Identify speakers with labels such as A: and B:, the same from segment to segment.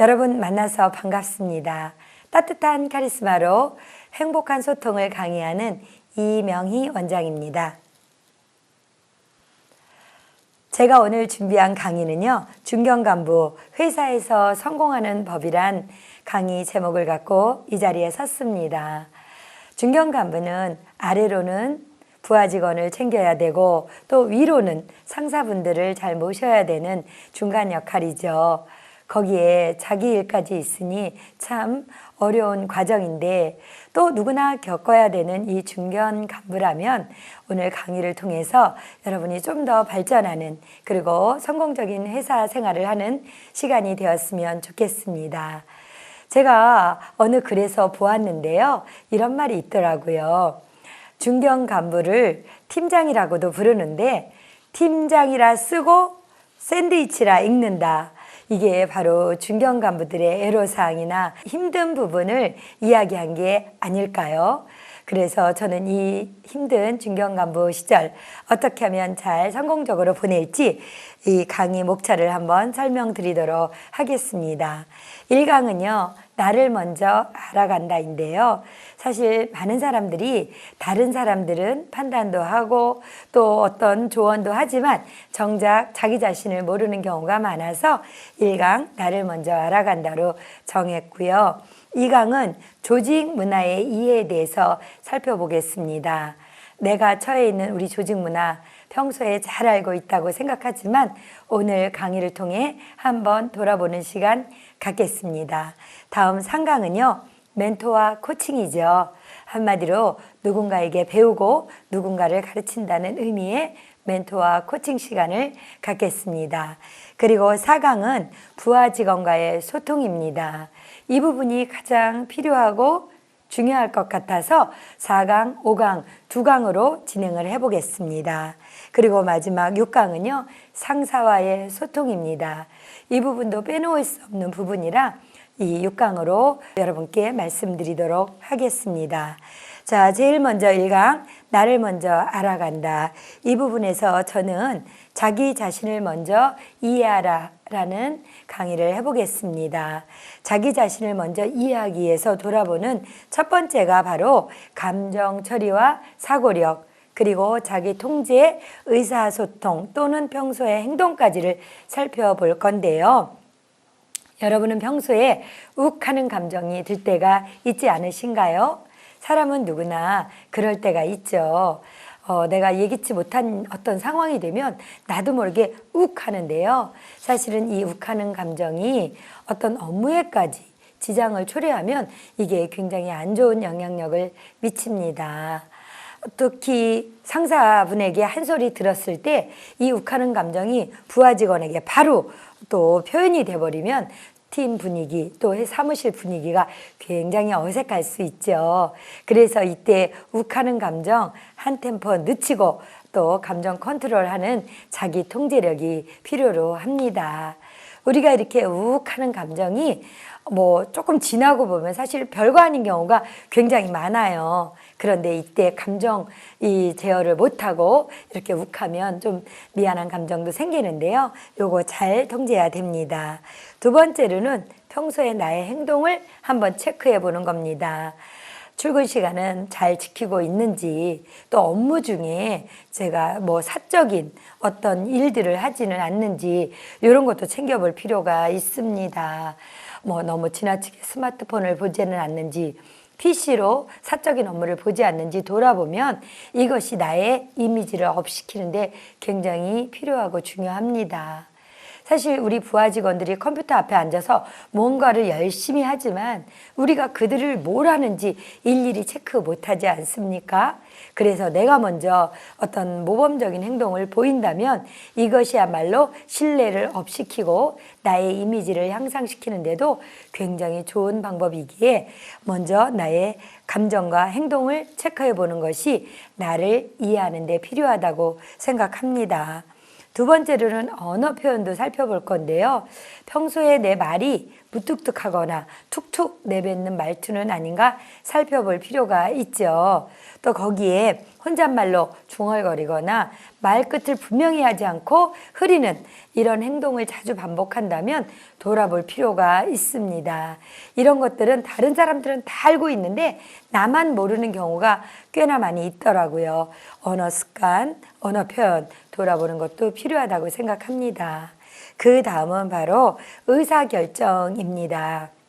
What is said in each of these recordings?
A: 여러분 만나서 반갑습니다. 따뜻한 카리스마로 행복한 소통을 강의하는 이명희 원장입니다. 제가 오늘 준비한 강의는요, 중견간부 회사에서 성공하는 법이란 강의 제목을 갖고 이 자리에 섰습니다. 중견간부는 아래로는 부하 직원을 챙겨야 되고 또 위로는 상사분들을 잘 모셔야 되는 중간 역할이죠. 거기에 자기 일까지 있으니 참 어려운 과정인데 또 누구나 겪어야 되는 이 중견 간부라면 오늘 강의를 통해서 여러분이 좀 더 발전하는 그리고 성공적인 회사 생활을 하는 시간이 되었으면 좋겠습니다. 제가 어느 글에서 보았는데요. 이런 말이 있더라고요. 중견 간부를 팀장이라고도 부르는데 팀장이라 쓰고 샌드위치라 읽는다. 이게 바로 중견 간부들의 애로사항이나 힘든 부분을 이야기한 게 아닐까요? 그래서 저는 이 힘든 중견 간부 시절 어떻게 하면 잘 성공적으로 보낼지 이 강의 목차를 한번 설명드리도록 하겠습니다. 1강은요, 나를 먼저 알아간다인데요. 사실 많은 사람들이 다른 사람들은 판단도 하고 또 어떤 조언도 하지만 정작 자기 자신을 모르는 경우가 많아서 1강 나를 먼저 알아간다로 정했고요. 2강은 조직 문화의 이해에 대해서 살펴보겠습니다. 내가 처해 있는 우리 조직 문화 평소에 잘 알고 있다고 생각하지만 오늘 강의를 통해 한번 돌아보는 시간 갖겠습니다. 다음 상강은요. 멘토와 코칭이죠. 한마디로 누군가에게 배우고 누군가를 가르친다는 의미의 멘토와 코칭 시간을 갖겠습니다. 그리고 4강은 부하 직원과의 소통입니다. 이 부분이 가장 필요하고 중요할 것 같아서 4강, 5강, 2강으로 진행을 해보겠습니다. 그리고 마지막 6강은요, 상사와의 소통입니다. 이 부분도 빼놓을 수 없는 부분이라 이 6강으로 여러분께 말씀드리도록 하겠습니다. 자, 제일 먼저 1강, 나를 먼저 알아간다. 이 부분에서 저는 자기 자신을 먼저 이해하라 라는 강의를 해보겠습니다. 자기 자신을 먼저 이해하기 위해서 돌아보는 첫 번째가 바로 감정 처리와 사고력, 그리고 자기 통제, 의사소통 또는 평소의 행동까지를 살펴볼 건데요. 여러분은 평소에 욱 하는 감정이 들 때가 있지 않으신가요? 사람은 누구나 그럴 때가 있죠. 어, 내가 예기치 못한 어떤 상황이 되면 나도 모르게 욱 하는데요. 사실은 이 욱하는 감정이 어떤 업무에까지 지장을 초래하면 이게 굉장히 안 좋은 영향력을 미칩니다. 특히 상사분에게 한 소리 들었을 때 이 욱하는 감정이 부하 직원에게 바로 또 표현이 돼버리면 팀 분위기 또 사무실 분위기가 굉장히 어색할 수 있죠. 그래서 이때 욱하는 감정 한 템포 늦추고 또 감정 컨트롤하는 자기 통제력이 필요로 합니다. 우리가 이렇게 욱하는 감정이 뭐 조금 지나고 보면 사실 별거 아닌 경우가 굉장히 많아요. 그런데 이때 감정 이 제어를 못하고 이렇게 욱하면 좀 미안한 감정도 생기는데요. 요거 잘 통제해야 됩니다. 두 번째로는 평소에 나의 행동을 한번 체크해 보는 겁니다. 출근 시간은 잘 지키고 있는지 또 업무 중에 제가 뭐 사적인 어떤 일들을 하지는 않는지 이런 것도 챙겨볼 필요가 있습니다. 뭐 너무 지나치게 스마트폰을 보지는 않는지 PC로 사적인 업무를 보지 않는지 돌아보면 이것이 나의 이미지를 업시키는데 굉장히 필요하고 중요합니다. 사실 우리 부하 직원들이 컴퓨터 앞에 앉아서 뭔가를 열심히 하지만 우리가 그들을 뭘 하는지 일일이 체크 못하지 않습니까? 그래서 내가 먼저 어떤 모범적인 행동을 보인다면 이것이야말로 신뢰를 업시키고 나의 이미지를 향상시키는데도 굉장히 좋은 방법이기에 먼저 나의 감정과 행동을 체크해 보는 것이 나를 이해하는 데 필요하다고 생각합니다. 두 번째로는 언어 표현도 살펴볼 건데요. 평소에 내 말이 무뚝뚝하거나 툭툭 내뱉는 말투는 아닌가 살펴볼 필요가 있죠. 또 거기에 혼잣말로 중얼거리거나 말끝을 분명히 하지 않고 흐리는 이런 행동을 자주 반복한다면 돌아볼 필요가 있습니다. 이런 것들은 다른 사람들은 다 알고 있는데 나만 모르는 경우가 꽤나 많이 있더라고요. 언어 습관, 언어 표현 돌아보는 것도 필요하다고 생각합니다. 그 다음은 바로 의사결정입니다.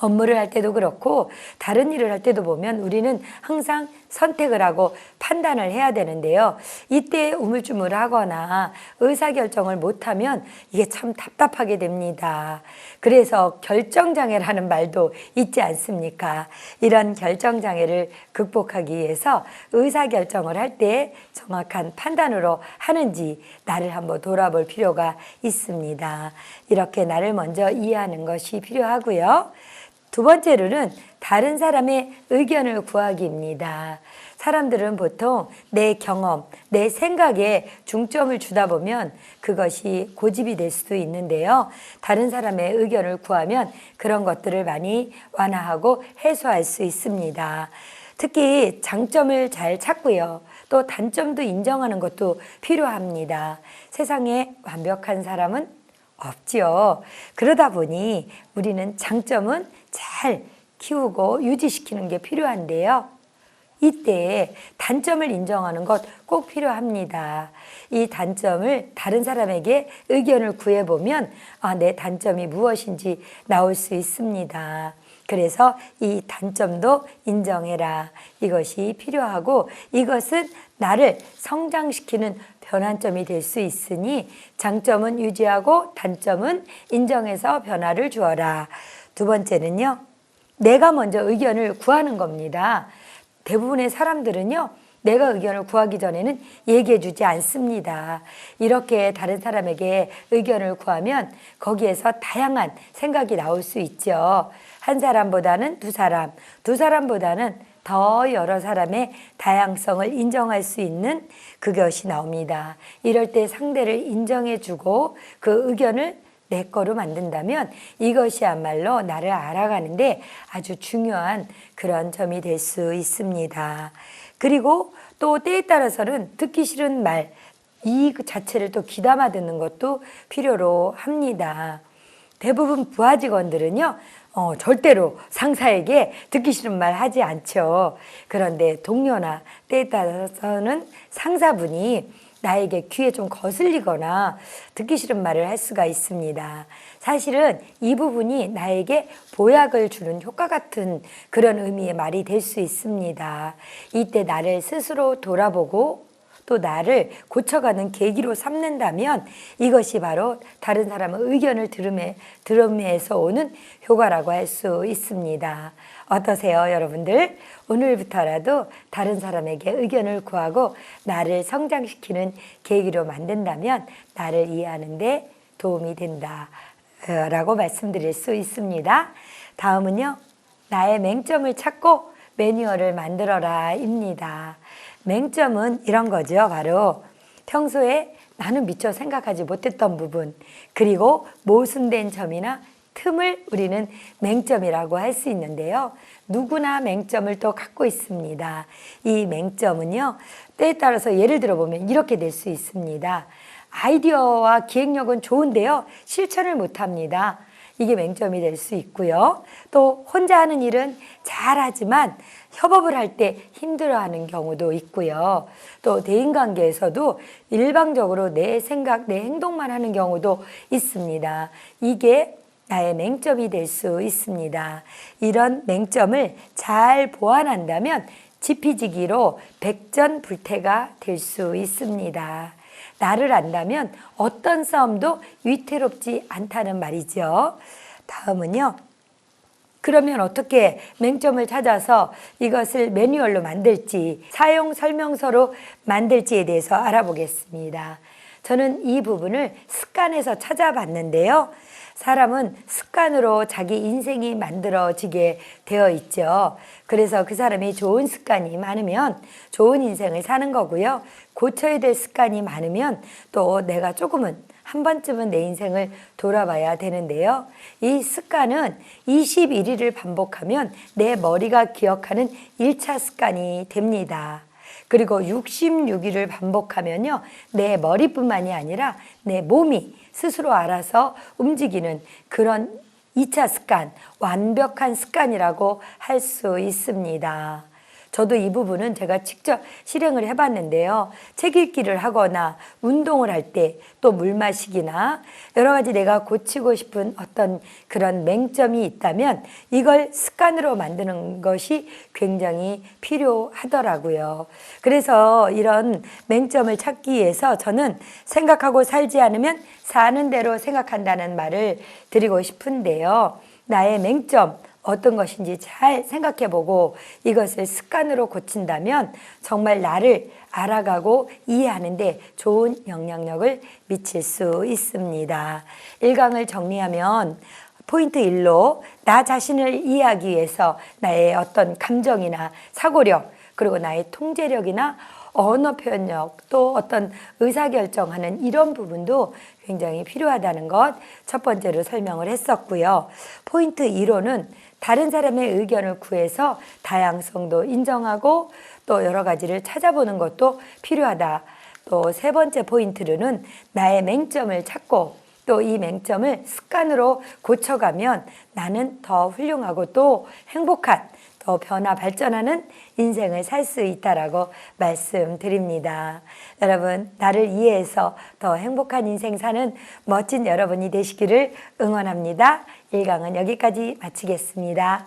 A: 업무를 할 때도 그렇고 다른 일을 할 때도 보면 우리는 항상 선택을 하고 판단을 해야 되는데요. 이때 우물쭈물하거나 의사결정을 못하면 이게 참 답답하게 됩니다. 그래서 결정장애라는 말도 있지 않습니까? 이런 결정장애를 극복하기 위해서 의사결정을 할 때 정확한 판단으로 하는지 나를 한번 돌아볼 필요가 있습니다. 이렇게 나를 먼저 이해하는 것이 필요하고요. 두 번째로는 다른 사람의 의견을 구하기입니다. 사람들은 보통 내 경험, 내 생각에 중점을 주다 보면 그것이 고집이 될 수도 있는데요. 다른 사람의 의견을 구하면 그런 것들을 많이 완화하고 해소할 수 있습니다. 특히 장점을 잘 찾고요. 또 단점도 인정하는 것도 필요합니다. 세상에 완벽한 사람은 없지요. 그러다 보니 우리는 장점은 잘 키우고 유지시키는 게 필요한데요. 이때 단점을 인정하는 것 꼭 필요합니다. 이 단점을 다른 사람에게 의견을 구해보면 아, 내 단점이 무엇인지 나올 수 있습니다. 그래서 이 단점도 인정해라. 이것이 필요하고 이것은 나를 성장시키는 변환점이 될 수 있으니 장점은 유지하고 단점은 인정해서 변화를 주어라. 두 번째는요. 내가 먼저 의견을 구하는 겁니다. 대부분의 사람들은요. 내가 의견을 구하기 전에는 얘기해 주지 않습니다. 이렇게 다른 사람에게 의견을 구하면 거기에서 다양한 생각이 나올 수 있죠. 한 사람보다는 두 사람, 두 사람보다는 더 여러 사람의 다양성을 인정할 수 있는 그것이 나옵니다. 이럴 때 상대를 인정해 주고 그 의견을 내 거로 만든다면 이것이야말로 나를 알아가는데 아주 중요한 그런 점이 될 수 있습니다. 그리고 또 때에 따라서는 듣기 싫은 말, 이 자체를 또 귀담아 듣는 것도 필요로 합니다. 대부분 부하 직원들은요, 어, 절대로 상사에게 듣기 싫은 말 하지 않죠. 그런데 동료나 때에 따라서는 상사분이 나에게 귀에 좀 거슬리거나 듣기 싫은 말을 할 수가 있습니다. 사실은 이 부분이 나에게 보약을 주는 효과 같은 그런 의미의 말이 될 수 있습니다. 이때 나를 스스로 돌아보고 또 나를 고쳐가는 계기로 삼는다면 이것이 바로 다른 사람의 의견을 들음에, 들음에서 오는 효과라고 할 수 있습니다. 어떠세요, 여러분들? 오늘부터라도 다른 사람에게 의견을 구하고 나를 성장시키는 계기로 만든다면 나를 이해하는데 도움이 된다. 라고 말씀드릴 수 있습니다. 다음은요, 나의 맹점을 찾고 매뉴얼을 만들어라 입니다. 맹점은 이런 거죠. 바로 평소에 나는 미처 생각하지 못했던 부분, 그리고 모순된 점이나 틈을 우리는 맹점이라고 할 수 있는데요. 누구나 맹점을 또 갖고 있습니다. 이 맹점은요, 때에 따라서 예를 들어 보면 이렇게 될 수 있습니다. 아이디어와 기획력은 좋은데요, 실천을 못 합니다. 이게 맹점이 될 수 있고요. 또 혼자 하는 일은 잘하지만 협업을 할 때 힘들어하는 경우도 있고요. 또 대인관계에서도 일방적으로 내 생각, 내 행동만 하는 경우도 있습니다. 이게 나의 맹점이 될 수 있습니다. 이런 맹점을 잘 보완한다면 지피지기로 백전불태가 될 수 있습니다. 나를 안다면 어떤 싸움도 위태롭지 않다는 말이죠. 다음은요. 그러면 어떻게 맹점을 찾아서 이것을 매뉴얼로 만들지, 사용 설명서로 만들지에 대해서 알아보겠습니다. 저는 이 부분을 습관에서 찾아봤는데요. 사람은 습관으로 자기 인생이 만들어지게 되어 있죠. 그래서 그 사람이 좋은 습관이 많으면 좋은 인생을 사는 거고요. 고쳐야 될 습관이 많으면 또 내가 조금은 한 번쯤은 내 인생을 돌아봐야 되는데요. 이 습관은 21일을 반복하면 내 머리가 기억하는 1차 습관이 됩니다. 그리고 66일을 반복하면요. 내 머리뿐만이 아니라 내 몸이 스스로 알아서 움직이는 그런 2차 습관, 완벽한 습관이라고 할 수 있습니다. 저도 이 부분은 제가 직접 실행을 해봤는데요. 책 읽기를 하거나 운동을 할 때 또 물 마시기나 여러 가지 내가 고치고 싶은 어떤 그런 맹점이 있다면 이걸 습관으로 만드는 것이 굉장히 필요하더라고요. 그래서 이런 맹점을 찾기 위해서 저는 생각하고 살지 않으면 사는 대로 생각한다는 말을 드리고 싶은데요. 나의 맹점, 어떤 것인지 잘 생각해 보고 이것을 습관으로 고친다면 정말 나를 알아가고 이해하는데 좋은 영향력을 미칠 수 있습니다. 일강을 정리하면 포인트 1로 나 자신을 이해하기 위해서 나의 어떤 감정이나 사고력 그리고 나의 통제력이나 언어 표현력 또 어떤 의사결정하는 이런 부분도 굉장히 필요하다는 것 첫 번째로 설명을 했었고요. 포인트 2로는 다른 사람의 의견을 구해서 다양성도 인정하고 또 여러 가지를 찾아보는 것도 필요하다. 또 세 번째 포인트로는 나의 맹점을 찾고 또이 맹점을 습관으로 고쳐가면 나는 더 훌륭하고 또 행복한 더 변화 발전하는 인생을 살 수 있다라고 말씀드립니다. 여러분, 나를 이해해서 더 행복한 인생 사는 멋진 여러분이 되시기를 응원합니다. 일강은 여기까지 마치겠습니다.